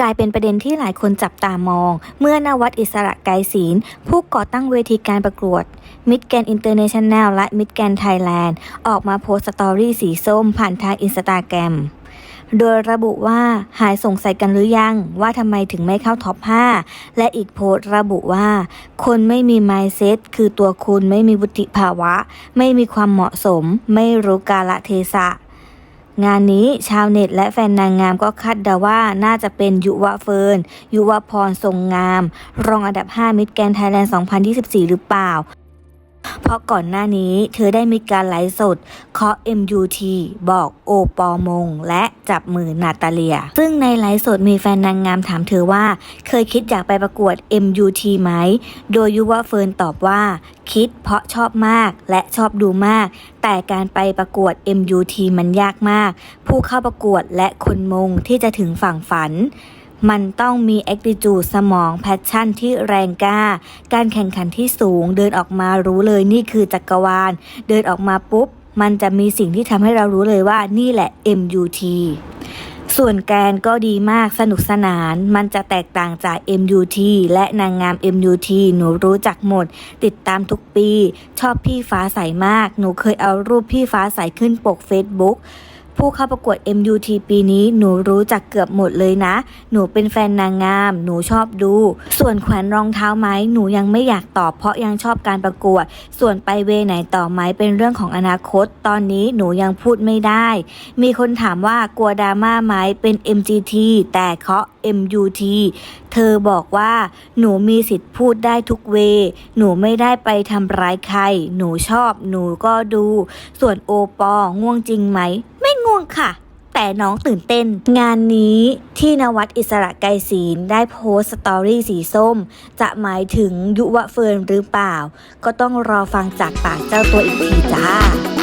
กลายเป็นประเด็นที่หลายคนจับตามอง เมื่อนวัดอิสระไกรศีลผู้ก่อตั้งเวทีการประกวดมิดแกนอินเตอร์เนชั่นแนลและมิดแกนไทยแลนด์ออกมาโพสต์สตอรี่สีส้มผ่านทางอินสตาแกรมโดยระบุว่าหายสงสัยกันหรือยัง ว่าทำไมถึงไม่เข้าท็อป 5 และอีกโพสต์ระบุว่า คนไม่มี mindset คือตัวคุณไม่มีวุฒิภาวะ ไม่มีความเหมาะสม ไม่รู้กาลเทศะ งานนี้ชาวเน็ตและแฟนนางงามก็คาดเดาว่าน่าจะเป็นยุวเฟิร์น ยุวพรทรงงาม รองอันดับ 5 มิสแกนไทยแลนด์ 2024 หรือเปล่า เพราะก่อนหน้านี้เธอได้มีการไลฟ์สดเคาะ MUT บอกโอปอมง และจับมือนาตาเลีย ซึ่งในไลฟ์สดมีแฟนนางงามถามเธอว่า เคยคิดอยากไปประกวด MUT ไหม โดยยุวเฟิร์นตอบว่า คิดเพราะชอบมากและชอบดูมาก แต่การไปประกวด MUT มันยากมาก ผู้เข้าประกวดและคนมงที่จะถึงฝั่งฝัน มันต้องมี attitude สมองแพชชั่นที่แรงกล้า การแข่งขันที่สูงเดินออกมารู้เลยนี่คือจักรวาล เดินออกมาปุ๊บ มันจะมีสิ่งที่ทำให้เรารู้เลยว่านี่แหละ MUT ส่วนแกนก็ดีมากสนุกสนาน มันจะแตกต่างจาก MUT และนางงาม MUT หนูรู้จักหมด ติดตามทุกปี ชอบพี่ฟ้าใสมาก หนูเคยเอารูปพี่ฟ้าใสขึ้นปก Facebook ผู้เข้าประกวด MUT ปีนี้หนูรู้จักเกือบหมดเลยนะ หนูเป็นแฟนนางงาม หนูชอบดู ส่วนแขวนรองเท้าไหมหนูยังไม่อยากตอบเพราะยังชอบการประกวด ส่วนไปเวไหนต่อไหมเป็นเรื่องของอนาคต ตอนนี้หนูยังพูดไม่ได้ มีคนถามว่ากลัวดราม่าไหมเป็น MGT แต่เคาะ MUT เธอบอกว่า หนูมีสิทธิ์พูดได้ทุกเว หนูไม่ได้ไปทำร้ายใคร หนูชอบ หนูก็ดู ส่วนโอปอง่วงจริงไหม ง่วงค่ะ แต่น้องตื่นเต้น งานนี้ที่นวัดอิสระไกรศีลได้โพสต์สตอรี่สีส้ม จะหมายถึงยุวเฟิร์นหรือเปล่า ก็ต้องรอฟังจากปากเจ้าตัวอีกทีจ้า